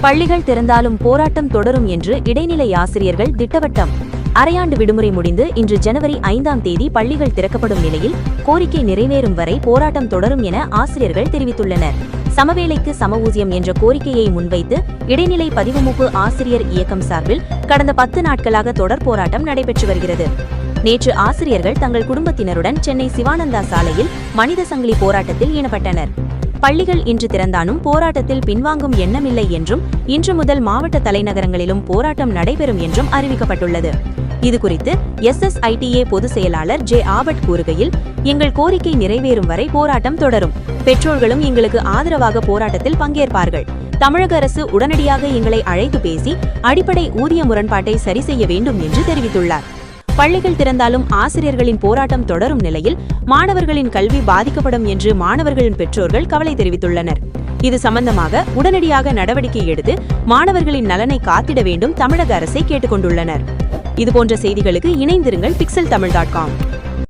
பள்ளிகள் திறந்தாலும் போராட்டம் தொடரும் என்று இடைநிலை ஆசிரியர்கள் திட்டவட்டம். அரையாண்டு விடுமுறை முடிந்து இன்று ஜனவரி ஐந்தாம் தேதி பள்ளிகள் திறக்கப்படும் நிலையில் கோரிக்கை நிறைவேறும் வரை போராட்டம் தொடரும் என ஆசிரியர்கள் தெரிவித்துள்ளனர். சமவேளைக்கு சம ஊதியம் என்ற கோரிக்கையை முன்வைத்து இடைநிலை பதிவுமுப்பு ஆசிரியர் இயக்கம் சார்பில் கடந்த பத்து நாட்களாக தொடர் போராட்டம் நடைபெற்று வருகிறது. நேற்று ஆசிரியர்கள் தங்கள் குடும்பத்தினருடன் சென்னை சிவானந்தா சாலையில் மனித சங்கிலி போராட்டத்தில் ஈடுபட்டனர். பள்ளிகள் இன்று திறந்தாலும் போராட்டத்தில் பின்வாங்கும் எண்ணமில்லை என்றும் இன்று முதல் மாவட்ட தலைநகரங்களிலும் போராட்டம் நடைபெறும் என்றும் அறிவிக்கப்பட்டுள்ளது. இதுகுறித்து எஸ்எஸ்ஐடிஏ பொதுச் செயலாளர் ஜே ஆபட் கூறுகையில் எங்கள் கோரிக்கை நிறைவேறும் வரை போராட்டம் தொடரும். பெற்றோர்களும் எங்களுக்கு ஆதரவாக போராட்டத்தில் பங்கேற்பார்கள். தமிழக அரசு உடனடியாக எங்களை அழைத்து பேசி அடிப்படை ஊதிய முரண்பாட்டை சரி செய்ய வேண்டும் என்று தெரிவித்துள்ளார். பள்ளிகள் திறந்தாலும் ஆசிரியர்களின் போராட்டம் தொடரும் நிலையில் மாணவர்களின் கல்வி பாதிக்கப்படும் என்று மாணவர்களின் பெற்றோர்கள் கவலை தெரிவித்துள்ளனர். இது சம்பந்தமாக உடனடியாக நடவடிக்கை எடுத்து மாணவர்களின் நலனை காத்திட வேண்டும் தமிழக அரசை கேட்டுக்கொண்டுள்ளனர். இதுபோன்ற செய்திகளுக்கு இணைந்திருங்கள் பிக்சல் தமிழ் டாட் காம்.